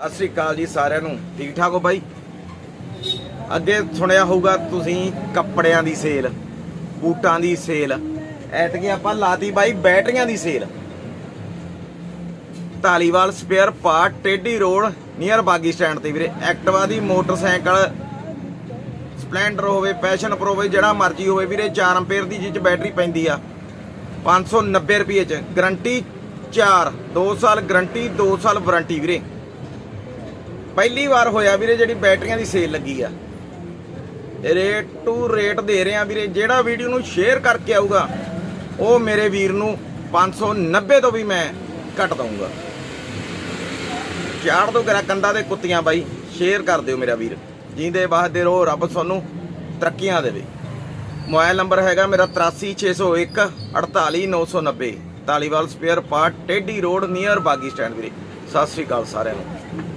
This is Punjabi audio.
ਸਤਿ ਸ੍ਰੀ ਅਕਾਲ ਜੀ ਸਾਰਿਆਂ ਨੂੰ। ਠੀਕ ਠਾਕ ਹੋ ਬਾਈ? ਅੱਗੇ ਸੁਣਿਆ ਹੋਊਗਾ ਤੁਸੀਂ ਕੱਪੜਿਆਂ ਦੀ ਸੇਲ, ਬੂਟਾਂ ਦੀ ਸੇਲ। ਐਤਕੀ ਆਪਾਂ ਲਾਤੀ ਬਾਈ ਬੈਟਰੀਆਂ ਦੀ sale. Dhaliwal spare part, Tedhi road, near Baggi stand ਤੇ ਵੀਰੇ। ਐਕਟਿਵਾ ਦੀ ਮੋਟਰਸਾਈਕਲ, ਸਪਲੈਂਡਰ ਹੋਵੇ ਪੈਸ਼ਨ ਪ੍ਰੋ ਹੋਵੇ, ਜਿਹੜਾ ਮਰਜ਼ੀ ਹੋਵੇ ਵੀਰੇ 4 ਐਂਪੀਅਰ ਦੀ ਜਿਹ ਬੈਟਰੀ ਪੈਂਦੀ ਆ। 590 ਰੁਪਏ ਚ, ਗਰੰਟੀ 4 2 ਸਾਲ ਗਰੰਟੀ 2 ਸਾਲ ਵਾਰੰਟੀ ਵੀਰੇ। ਪਹਿਲੀ ਵਾਰ ਹੋਇਆ ਵੀਰੇ ਜਿਹੜੀ ਬੈਟਰੀਆਂ ਦੀ ਸੇਲ ਲੱਗੀ ਆ। ਰੇਟ ਟੂ ਰੇਟ ਦੇ ਰਹੇ ਆ ਵੀਰੇ। ਜਿਹੜਾ ਵੀਡੀਓ ਨੂੰ ਸ਼ੇਅਰ ਕਰਕੇ ਆਊਗਾ, ਉਹ ਮੇਰੇ ਵੀਰ ਨੂੰ 590 ਤੋਂ ਵੀ ਮੈਂ ਘੱਟ ਦਊਂਗਾ। ਚਾੜ ਤੋਂ ਕਰਾ ਕੰਦਾ ਦੇ ਕੁੱਤੀਆਂ ਬਾਈ ਸ਼ੇਅਰ ਕਰ ਦਿਓ ਮੇਰਾ ਵੀਰ। ਜਿੰਦੇ ਵਾਸਤੇ ਰਹੋ ਰੱਬ ਤੁਹਾਨੂੰ ਤਰੱਕੀਆਂ ਦੇਵੇ। ਮੋਬਾਈਲ ਨੰਬਰ ਹੈਗਾ ਮੇਰਾ 83601 48990 Taliwal spare part Tedi road near Baggi stand ਵੀਰੇ। ਸਤਿ ਸ੍ਰੀ ਅਕਾਲ ਸਾਰਿਆਂ ਨੂੰ।